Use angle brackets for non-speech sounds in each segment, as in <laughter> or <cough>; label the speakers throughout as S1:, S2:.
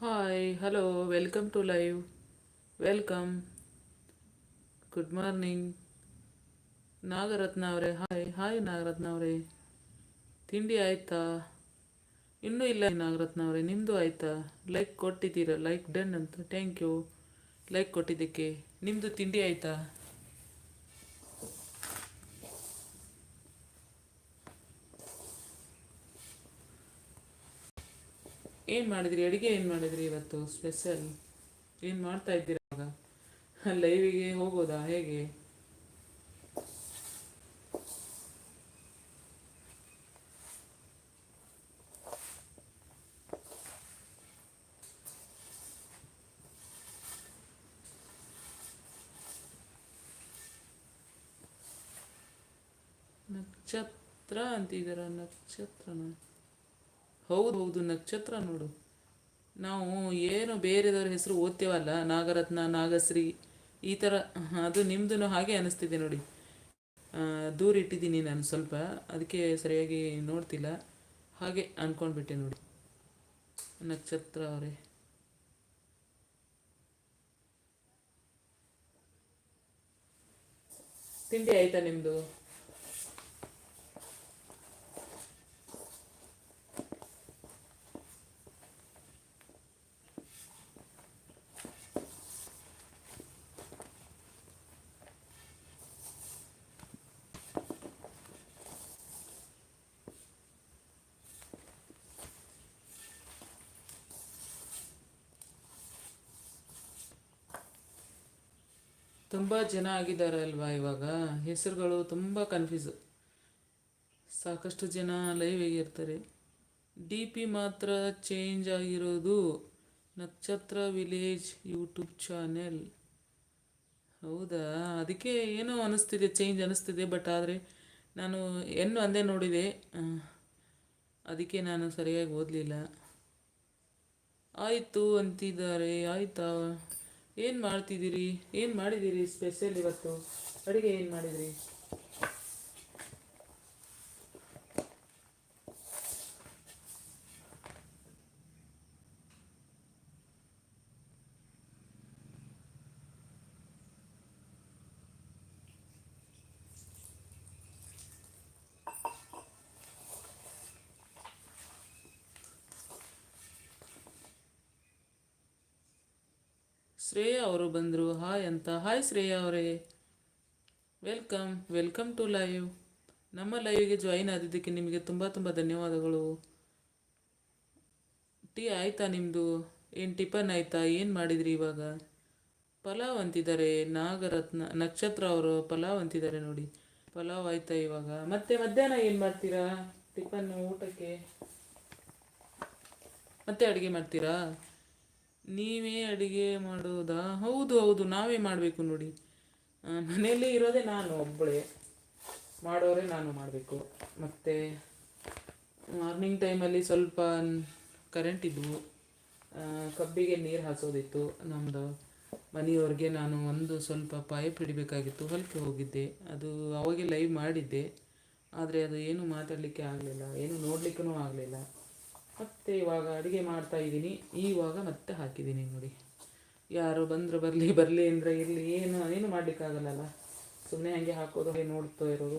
S1: Hi hello welcome to live welcome good morning Nagaratna ಅವರೇ hi hi Nagaratna ಅವರೇ ತಿಂಡಿ ಆಯಿತಾ ಇನ್ನೂ ಇಲ್ಲ ನಾಗರತ್ನ ಅವರೇ ನಿಮ್ಮದು ಆಯಿತಾ ಲೈಕ್ ಕೊಟ್ಟಿದ್ದೀರಾ ಲೈಕ್ ಡನ್ ಅಂತ ಥ್ಯಾಂಕ್ ಯು ಲೈಕ್ ಕೊಟ್ಟಿದ್ದಕ್ಕೆ ನಿಮ್ಮದು ತಿಂಡಿ ಆಯಿತಾ ಏನು ಮಾಡಿದ್ರಿ? ಅಡುಗೆ ಏನು ಮಾಡಿದ್ರಿ ಇವತ್ತು? ಸ್ಪೆಷಲ್ ಏನು ಮಾಡ್ತಾ ಇದ್ದೀರಾ ಇವಾಗ? <laughs> ಲೈವಿಗೆ ಹೋಗೋದಾ? ಹೇಗೆ? ನಕ್ಷತ್ರ ಅಂತಿದ್ದೀರಾ ನಕ್ಷತ್ರನ. ಹೌದು ಹೌದು ನಕ್ಷತ್ರ ನೋಡು. ನಾವು ಏನು ಬೇರೆದವ್ರ ಹೆಸರು ಓದ್ತೇವಲ್ಲ, ನಾಗರತ್ನ, ನಾಗಶ್ರೀ, ಈ ಥರ ಅದು ನಿಮ್ಮದು ಹಾಗೆ ಅನಿಸ್ತಿದೆ ನೋಡಿ. ದೂರ ಇಟ್ಟಿದ್ದೀನಿ ನಾನು ಸ್ವಲ್ಪ, ಅದಕ್ಕೆ ಸರಿಯಾಗಿ ನೋಡ್ತಿಲ್ಲ. ಹಾಗೆ ಅಂದ್ಕೊಂಡ್ಬಿಟ್ಟೆ ನೋಡಿ. ನಕ್ಷತ್ರ ಅವರೇ. ತಿಂಡಿ ಆಯ್ತಾ ನಿಮ್ಮದು ತುಂಬ ಜನ ಆಗಿದ್ದಾರೆ ಅಲ್ವಾ ಇವಾಗ? ಹೆಸರುಗಳು ತುಂಬ ಕನ್ಫ್ಯೂಸು ಸಾಕಷ್ಟು ಜನ ಲೈವಿಗೆ ಇರ್ತಾರೆ. ಡಿ ಪಿ ಮಾತ್ರ ಚೇಂಜ್ ಆಗಿರೋದು ನಕ್ಷತ್ರ ವಿಲೇಜ್ ಯೂಟ್ಯೂಬ್ ಚಾನೆಲ್ ಹೌದಾ? ಅದಕ್ಕೆ ಏನೋ ಅನಿಸ್ತಿದೆ ಚೇಂಜ್ ಅನಿಸ್ತಿದೆ ಬಟ್ ಆದರೆ ನಾನು ಎನ್ನು ಅಂದೇ ನೋಡಿದೆ. ಅದಕ್ಕೆ ನಾನು ಸರಿಯಾಗಿ ಓದಲಿಲ್ಲ. ಆಯಿತು ಅಂತಿದ್ದಾರೆ. ಆಯಿತಾ? ಏನು ಮಾಡ್ತಿದ್ದೀರಿ? ಏನು ಮಾಡಿದ್ದೀರಿ ಸ್ಪೆಷಲ್ ಇವತ್ತು? ಅಡುಗೆ ಏನು ಮಾಡಿದಿರಿ? ಶ್ರೇಯಾ ಅವರು ಬಂದರು. ಹಾಯ್ ಅಂತ. ಹಾಯ್ ಶ್ರೇಯ ಅವರೇ. ವೆಲ್ಕಮ್. Welcome to live. ನಮ್ಮ ಲೈವ್ಗೆ ಜಾಯಿನ್ ಆದಿದ್ದಕ್ಕೆ ನಿಮಗೆ ತುಂಬ ತುಂಬ ಧನ್ಯವಾದಗಳು. ಟೀ ಆಯಿತಾ ನಿಮ್ಮದು ಏನು ಟಿಫನ್ ಆಯಿತಾ? ಏನು ಮಾಡಿದ್ರಿ ಇವಾಗ? ಪಲಾವ್ ಅಂತಿದ್ದಾರೆ. ನಾಗರತ್ನ, ನಕ್ಷತ್ರ ಅವರು ಪಲಾವ್ ಅಂತಿದ್ದಾರೆ ನೋಡಿ. ಪಲಾವ್ ಆಯ್ತಾ ಇವಾಗ? ಮತ್ತೆ ಮಧ್ಯಾಹ್ನ ಏನು ಮಾಡ್ತೀರಾ? ಟಿಫನ್ ಊಟಕ್ಕೆ? ಮತ್ತೆ ಅಡುಗೆ ಮಾಡ್ತೀರಾ? ನೀವೇ ಅಡುಗೆ ಮಾಡೋದಾ ಹೌದು ಹೌದು, ನಾವೇ ಮಾಡಬೇಕು ನೋಡಿ. ಮನೆಯಲ್ಲೇ ಇರೋದೇ ನಾನು ಒಬ್ಬಳೇ ಮಾಡೋರೆ ನಾನು ಮಾಡಬೇಕು. ಮತ್ತು ಮಾರ್ನಿಂಗ್ ಟೈಮಲ್ಲಿ ಸ್ವಲ್ಪ ಕರೆಂಟ್ ಇದ್ವು. ಕಬ್ಬಿಗೆ ನೀರು ಹಾಸೋದಿತ್ತು. ನಮ್ಮದು ಮನೆಯವ್ರಿಗೆ ನಾನು ಒಂದು ಸ್ವಲ್ಪ ಪೈಪ್ ಹಿಡಿಬೇಕಾಗಿತ್ತು ಹೊಲಕ್ಕೆ ಹೋಗಿದ್ದೆ. ಅದು ಅವಾಗೆ ಲೈವ್ ಮಾಡಿದ್ದೆ. ಆದರೆ ಅದು ಏನು ಮಾತಾಡಲಿಕ್ಕೆ ಆಗಲಿಲ್ಲ. ಏನು ನೋಡಲಿಕ್ಕೂ ಆಗಲಿಲ್ಲ. ಮತ್ತೆ ಇವಾಗ ಅಡುಗೆ ಮಾಡ್ತಾ ಇದ್ದೀನಿ. ಇವಾಗ ಮತ್ತೆ ಹಾಕಿದ್ದೀನಿ ನೋಡಿ. ಯಾರು ಬಂದರು ಬರಲಿ ಬರಲಿ ಅಂದರೆ ಇರಲಿ ಏನು ಏನು ಮಾಡಲಿಕ್ಕಾಗಲ್ಲಲ್ಲ. ಸುಮ್ಮನೆ ಹಾಗೆ ಹಾಕೋದು, ಹಾಗೆ ನೋಡ್ತಾ ಇರೋದು.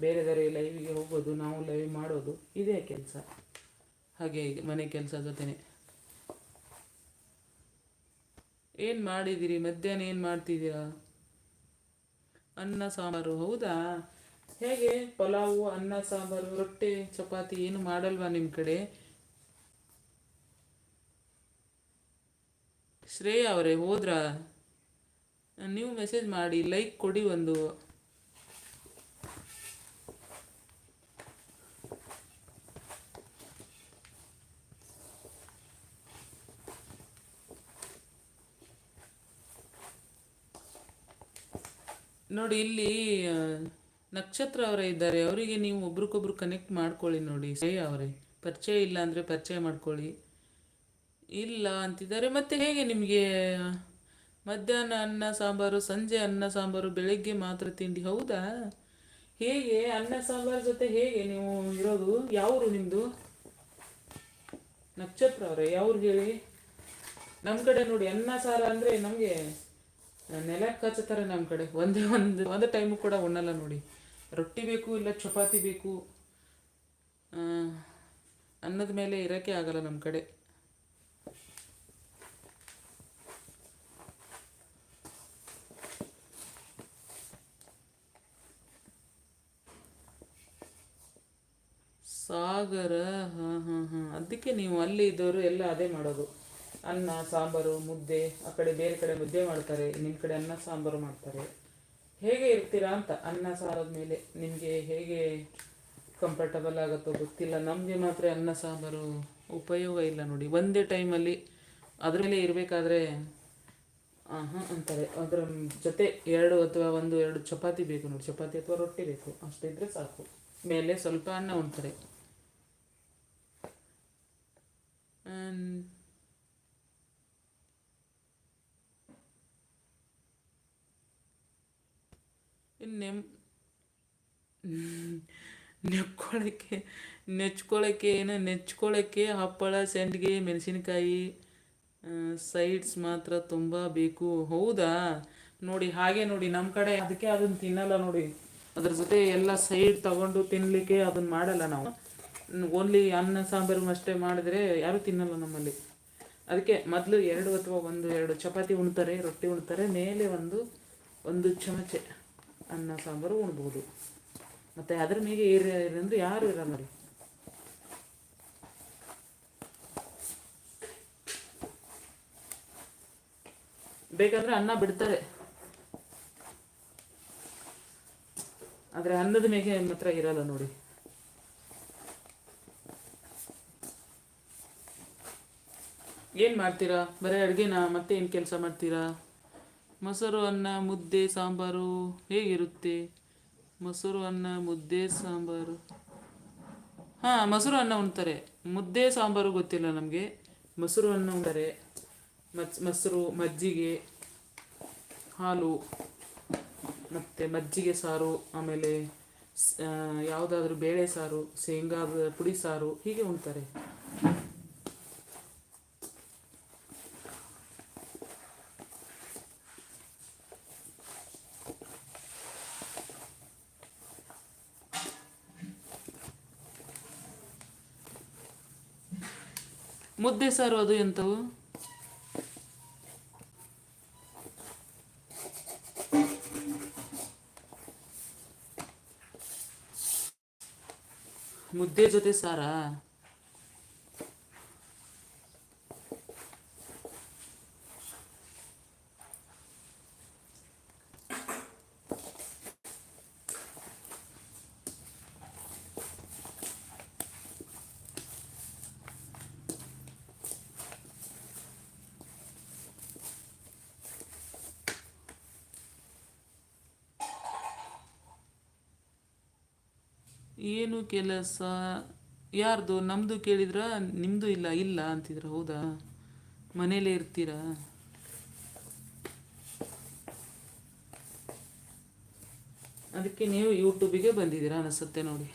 S1: ಬೇರೆದವರೇ ಲೈವಿಗೆ ಹೋಗೋದು, ನಾವು ಲೈವ್ ಮಾಡೋದು. ಇದೇ ಕೆಲಸ. ಹಾಗೆ ಮನೆ ಕೆಲಸ ಜೊತೆನೆ. ಏನು ಮಾಡಿದ್ದೀರಿ? ಮಧ್ಯಾಹ್ನ ಏನು ಮಾಡ್ತಿದ್ದೀರಾ? ಅನ್ನ, ಸಾಂಬಾರು, ಹೌದಾ? ಹೇಗೆ? ಪಲಾವು, ಅನ್ನ, ಸಾಂಬಾರು, ರೊಟ್ಟಿ, ಚಪಾತಿ ಏನು ಮಾಡಲ್ವಾ ನಿಮ್ಮ ಕಡೆ? ಶ್ರೇಯ ಅವರೇ, ಹೋದ್ರಾ? ನೀವು ಮೆಸೇಜ್ ಮಾಡಿ ಲೈಕ್ ಕೊಡಿ ಒಂದು. ನೋಡಿ, ಇಲ್ಲಿ ನಕ್ಷತ್ರ ಅವರೇ ಇದ್ದಾರೆ. ಅವರಿಗೆ ನೀವು ಒಬ್ರಿಗೊಬ್ರು ಕನೆಕ್ಟ್ ಮಾಡ್ಕೊಳ್ಳಿ ನೋಡಿ. ಶ್ರೇಯ ಅವರೇ, ಪರಿಚಯ ಇಲ್ಲ ಅಂದರೆ ಪರಿಚಯ ಮಾಡ್ಕೊಳ್ಳಿ. ಇಲ್ಲ ಅಂತಿದ್ದಾರೆ. ಮತ್ತೆ ಹೇಗೆ ನಿಮಗೆ, ಮಧ್ಯಾಹ್ನ ಅನ್ನ, ಸಾಂಬಾರು, ಸಂಜೆ ಅನ್ನ, ಸಾಂಬಾರು, ಬೆಳಗ್ಗೆ ಮಾತ್ರ ತಿಂಡಿ? ಹೌದಾ? ಹೇಗೆ ಅನ್ನ, ಸಾಂಬಾರು ಜೊತೆ ಹೇಗೆ ನೀವು ಇರೋದು? ಯಾವರು ನಿಮ್ಮದು ನಕ್ಷತ್ರ ಅವರೇ, ಯಾವ್ರು ಹೇಳಿ? ನಮ್ಮ ಕಡೆ ನೋಡಿ, ಅನ್ನ, ಸಾರ ಅಂದರೆ ನಮಗೆ ನೆಲಕ್ಕೆ ಕಚ್ಚತಾರೆ ನಮ್ಮ ಕಡೆ. ಒಂದೇ ಒಂದು ಒಂದು ಟೈಮು ಕೂಡ ಉಣ್ಣಲ್ಲ ನೋಡಿ. ರೊಟ್ಟಿ ಬೇಕು ಇಲ್ಲ ಚಪಾತಿ ಬೇಕು? ಅನ್ನದ ಮೇಲೆ ಇರೋಕ್ಕೆ ಆಗಲ್ಲ ನಮ್ಮ ಕಡೆ. ಸಾಗರ, ಹಾಂ ಹಾಂ ಹಾಂ. ಅದಕ್ಕೆ ನೀವು ಅಲ್ಲಿ ಇದ್ದವರು ಎಲ್ಲ ಅದೇ ಮಾಡೋದು. ಅನ್ನ, ಸಾಂಬಾರು, ಮುದ್ದೆ, ಆ ಕಡೆ ಬೇರೆ ಕಡೆ ಮುದ್ದೆ ಮಾಡ್ತಾರೆ ನಿಮ್ಮ ಕಡೆ ಅನ್ನ, ಸಾಂಬಾರು ಮಾಡ್ತಾರೆ. ಹೇಗೆ ಇರ್ತೀರಾ ಅಂತ ಅನ್ನ ಸಾರದ ಮೇಲೆ ನಿಮಗೆ ಹೇಗೆ ಕಂಫರ್ಟಬಲ್ ಆಗುತ್ತೋ ಗೊತ್ತಿಲ್ಲ. ನಮಗೆ ಮಾತ್ರ ಅನ್ನ, ಸಾಂಬಾರು ಉಪಯೋಗ ಇಲ್ಲ ನೋಡಿ. ಒಂದೇ ಟೈಮಲ್ಲಿ ಅದ್ರ ಮೇಲೆ ಇರಬೇಕಾದ್ರೆ ಹಾಂ ಅಂತಾರೆ. ಅದರ ಜೊತೆ ಎರಡು ಅಥವಾ ಒಂದು, ಎರಡು ಚಪಾತಿ ಬೇಕು ನೋಡಿ. ಚಪಾತಿ ಅಥವಾ ರೊಟ್ಟಿ ಬೇಕು. ಅಷ್ಟಿದ್ರೆ ಸಾಕು. ಮೇಲೆ ಸ್ವಲ್ಪ ಅನ್ನ ಉಣ್ತಾರೆ. And ನೆಮ್ ನೆಕ್ಕೊಳ್ಳೋಕ್ಕೆ ನೆಚ್ಕೊಳ್ಳೋಕ್ಕೆ ಏನು ನೆಚ್ಕೊಳ್ಳೋಕ್ಕೆ ಹಪ್ಪಳ ಸೆಂಡ್ಗೆ ಮೆಣಸಿನ್ಕಾಯಿ ಸೈಡ್ಸ್ ಮಾತ್ರ ತುಂಬ ಬೇಕು ಹೌದಾ? ನೋಡಿ, ಹಾಗೆ ನೋಡಿ ನಮ್ಮ ಕಡೆ ಅದಕ್ಕೆ ಅದನ್ನು ತಿನ್ನಲ್ಲ ನೋಡಿ. ಅದ್ರ ಜೊತೆ ಎಲ್ಲ ಸೈಡ್ ತಗೊಂಡು ತಿನ್ನಲಿಕ್ಕೆ ಅದನ್ನು ಮಾಡಲ್ಲ ನಾವು. ಓನ್ಲಿ ಅನ್ನ ಸಾಂಬಾರು ಅಷ್ಟೇ ಮಾಡಿದ್ರೆ ಯಾರು ತಿನ್ನಲ್ಲ ನಮ್ಮಲ್ಲಿ. ಅದಕ್ಕೆ ಮೊದಲು ಎರಡು ಅಥವಾ ಒಂದು, ಎರಡು ಚಪಾತಿ ಉಣ್ತಾರೆ, ರೊಟ್ಟಿ ಉಣ್ತಾರೆ, ಮೇಲೆ ಒಂದು ಒಂದು ಚಮಚೆ ಅನ್ನ ಸಾಂಬಾರು ಉಣ್ಬೋದು. ಮತ್ತು ಅದ್ರ ಮೇಲೆ ಏರಿ ಅಂದರೆ ಯಾರು ಇರಲ್ಲ. ರೀ ಬೇಕಾದ್ರೆ ಅನ್ನ ಬಿಡ್ತಾರೆ. ಆದರೆ ಅನ್ನದ ಮೇಲೆ ಮಾತ್ರ ಇರಲ್ಲ ನೋಡಿ. ಏನು ಮಾಡ್ತೀರಾ? ಬರೀ ಅಡುಗೆನಾ? ಮತ್ತೆ ಏನು ಕೆಲಸ ಮಾಡ್ತೀರಾ? ಮೊಸರು, ಅನ್ನ, ಮುದ್ದೆ, ಸಾಂಬಾರು ಹೇಗಿರುತ್ತೆ? ಮೊಸರು, ಅನ್ನ, ಮುದ್ದೆ, ಸಾಂಬಾರು. ಹಾಂ, ಮೊಸರು, ಅನ್ನ ಉಣ್ತಾರೆ. ಮುದ್ದೆ, ಸಾಂಬಾರು ಗೊತ್ತಿಲ್ಲ ನಮಗೆ. ಮೊಸರು, ಅನ್ನ ಉಣ್ತಾರೆ. ಮಚ್ ಮೊಸರು, ಮಜ್ಜಿಗೆ, ಹಾಲು, ಮತ್ತು ಮಜ್ಜಿಗೆ ಸಾರು, ಆಮೇಲೆ ಯಾವುದಾದ್ರೂ ಬೇಳೆ ಸಾರು, ಶೇಂಗಾದ ಪುಡಿ ಸಾರು ಹೀಗೆ ಉಣ್ತಾರೆ. ಮುದ್ದೆ ಸಾರು ಅದು ಎಂಥವು ಮುದ್ದೆ ಜೊತೆ ಸಾರಾ? ಏನು ಕೆಲಸ? ಯಾರ್ದು? ನಮ್ಮದು ಕೇಳಿದ್ರ? ನಿಮ್ಮದು ಇಲ್ಲ? ಇಲ್ಲ ಅಂತಿದ್ರ? ಹೌದಾ? ಮನೇಲೇ ಇರ್ತೀರಾ? ಅದಕ್ಕೆ ನೀವು ಯೂಟ್ಯೂಬಿಗೆ ಬಂದಿದ್ದೀರಾ ಅನಿಸುತ್ತೆ ನೋಡಿ.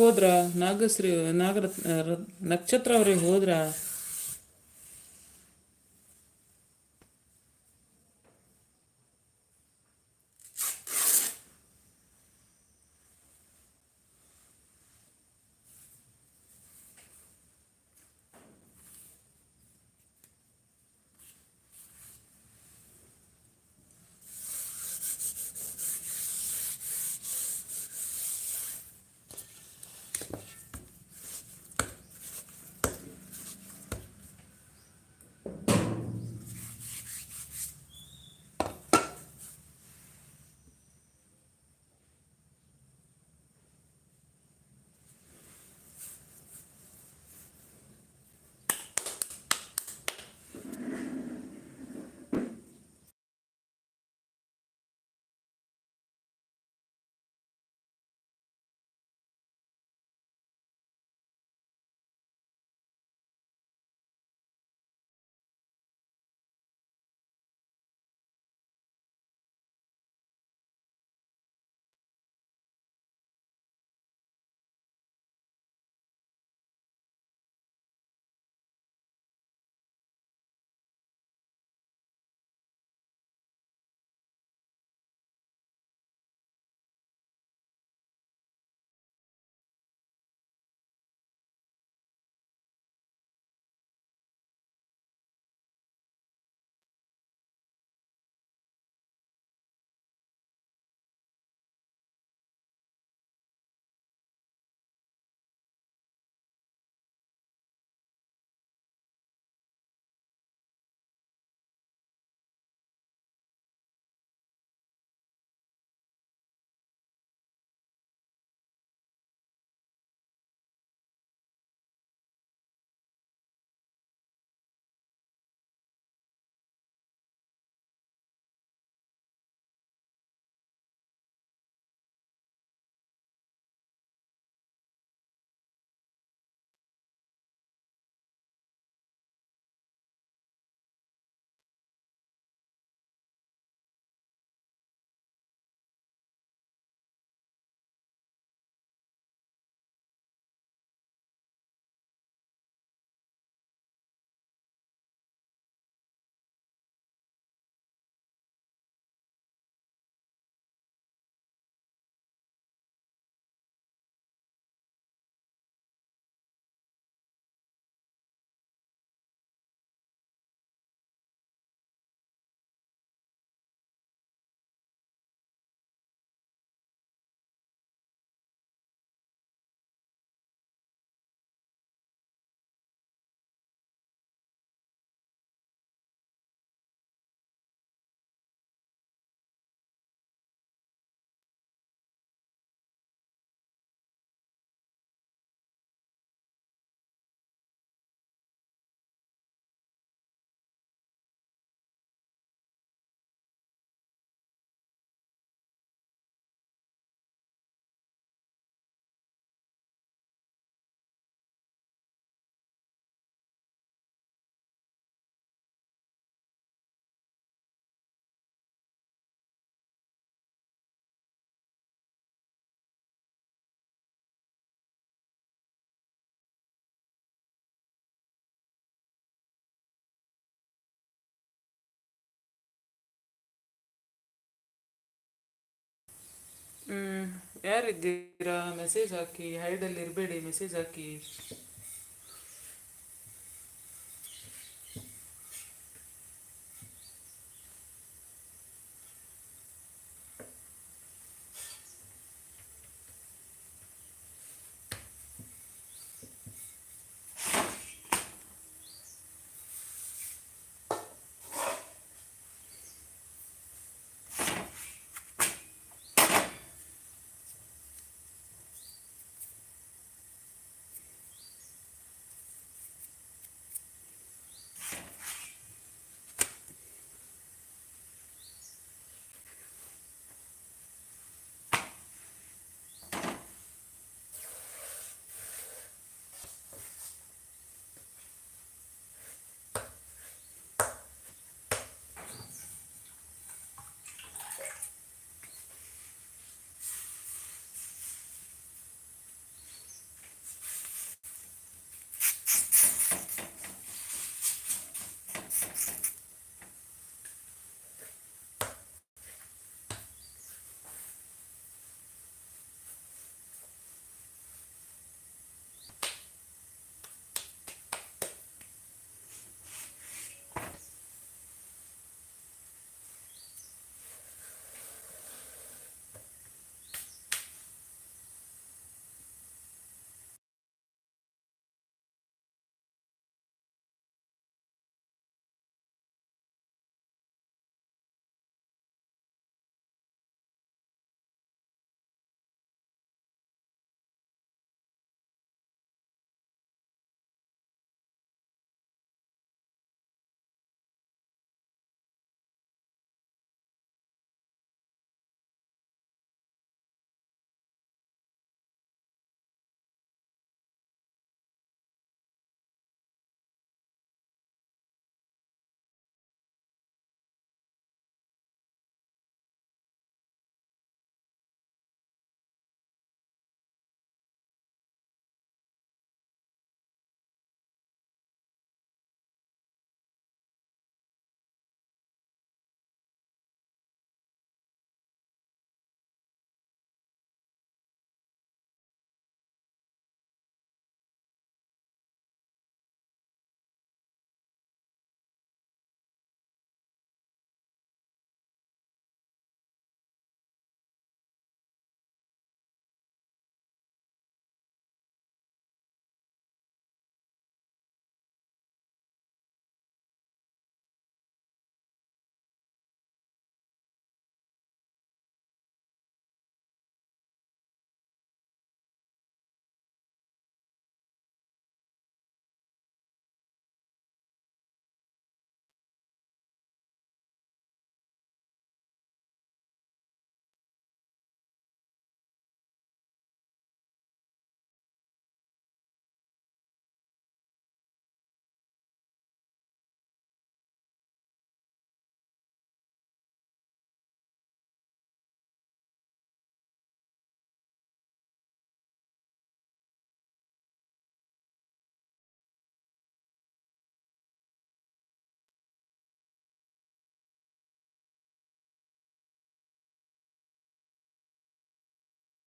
S1: ಹೋದ್ರ ನಾಗಶ್ರೀ ನಾಗರತ್ನ ನಕ್ಷತ್ರ ಅವ್ರಿಗೆ ಹೋದ್ರ ಹ್ಮ್ ಯಾರಿದ್ದೀರಾ ಮೆಸೇಜ್ ಹಾಕಿ ಹೈಡಲ್ಲಿ ಇರಬೇಡಿ ಮೆಸೇಜ್ ಹಾಕಿ